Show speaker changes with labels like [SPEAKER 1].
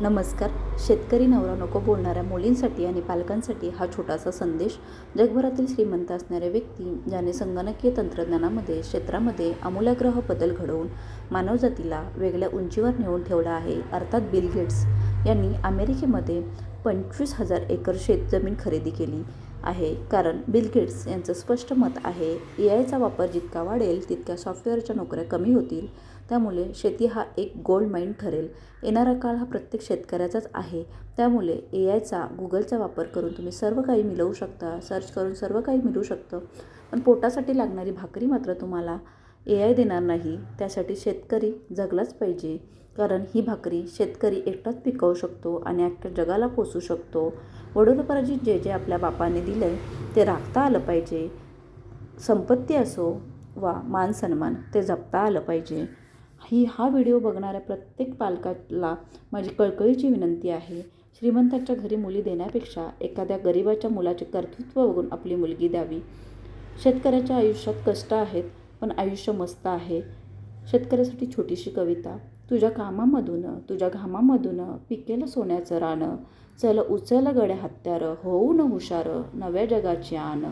[SPEAKER 1] नमस्कार. शेतकरी नवरा नको बोलणाऱ्या मुलींसाठी आणि पालकांसाठी हा छोटासा संदेश जगभरातील श्रीमंत असणाऱ्या व्यक्ती ज्याने संगणकीय तंत्रज्ञानामध्ये क्षेत्रामध्ये आमूलाग्रह बदल घडवून मानवजातीला वेगळ्या उंचीवर नेऊन ठेवला आहे. अर्थात बिल गेट्स यांनी अमेरिकेमध्ये पंचवीस हजार एकर शेत जमीन खरेदी केली आहे. कारण बिल गेट्स यांचं स्पष्ट मत आहे ए आयचा वापर जितका वाढेल तितक्या सॉफ्टवेअरच्या नोकऱ्या कमी होतील. त्यामुळे शेती हा एक गोल्ड माईन ठरेल. येणारा काळ हा प्रत्येक शेतकऱ्याचाच आहे. त्यामुळे ए आयचा गुगलचा वापर करून तुम्ही सर्व काही मिळवू शकता. सर्च करून सर्व काही मिळू शकतं. पण पोटासाठी लागणारी भाकरी मात्र तुम्हाला ए आय देणार नाही. त्यासाठी शेतकरी जगलाच पाहिजे. कारण ही भाकरी शेतकरी एकटाच पिकवू शकतो आणि अख्ख्या जगाला पोसू शकतो. वडोलपराजीत जे जे आपल्या बापाने दिलं आहे ते राखता आलं पाहिजे. संपत्ती असो वा मान सन्मान ते जपता आलं पाहिजे. ही हा व्हिडिओ बघणाऱ्या प्रत्येक पालकाला माझी कळकळीची विनंती आहे. श्रीमंताच्या घरी मुली देण्यापेक्षा एखाद्या गरिबाच्या मुलाचे कर्तृत्व बघून आपली मुलगी द्यावी. शेतकऱ्याच्या आयुष्यात कष्ट आहेत पण आयुष्य मस्त आहे. शेतकऱ्यासाठी छोटीशी कविता. तुझ्या कामामधून तुझ्या घामामधून पिकेलं सोन्याचं रानं. चल उचल गड्या हत्यार होऊ न हुशार नव्या जगाची आण